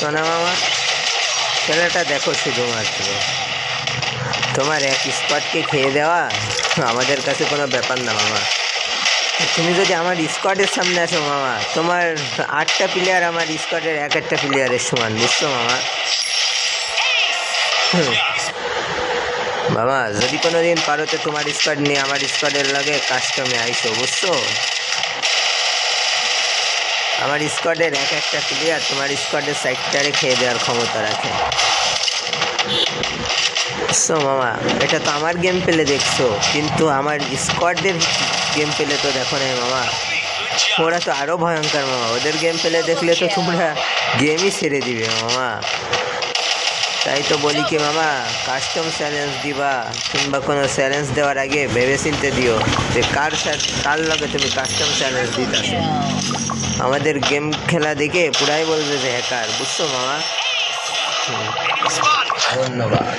বুঝছ না মামা ছেলেটা দেখো শুধুমাত্র। তোমার এক স্কোয়াডকে খেয়ে দেওয়া আমাদের কাছে কোনো ব্যাপার না মামা। তুমি যদি আমার স্কোয়াডের সামনে আসো মামা, তোমার আটটা প্লেয়ার আমার স্কোয়াডের এক একটা প্লেয়ারের সমান, বুঝছ মামা। বাবা যদি কোনো দিন পারো তো তোমার স্কোয়াড নিয়ে, আমার স্কোয়াডের লাগে কাস্টমে আইসো, বুঝছ? আমার স্কোয়াডের এক একটা প্লেয়ার তোমার স্কোয়াডের সাইডটারে খেয়ে দেওয়ার ক্ষমতা রাখে। সো মামা, এটা তো আমার গেম পেলে দেখছ, কিন্তু আমার স্কোয়াডদের গেম পেলে তো দেখো না মামা। ওরা তো আরও ভয়ঙ্কর, মামা। ওদের গেম পেলে দেখলে তো তোমরা গেমই ছেড়ে দিবে, মামা। তাই তো বলি কি মামা কাস্টম চ্যালেঞ্জ দিবা কিংবা কোনো চ্যালেঞ্জ দেওয়ার আগে ভেবে চিনতে দিও যে কার সাথে, কার লগে তুমি কাস্টম চ্যালেঞ্জ দিতেছো আমাদের গেম খেলা দেখে পুরাই বলবে যে হ্যাকার বুঝছ মামা। ধন্যবাদ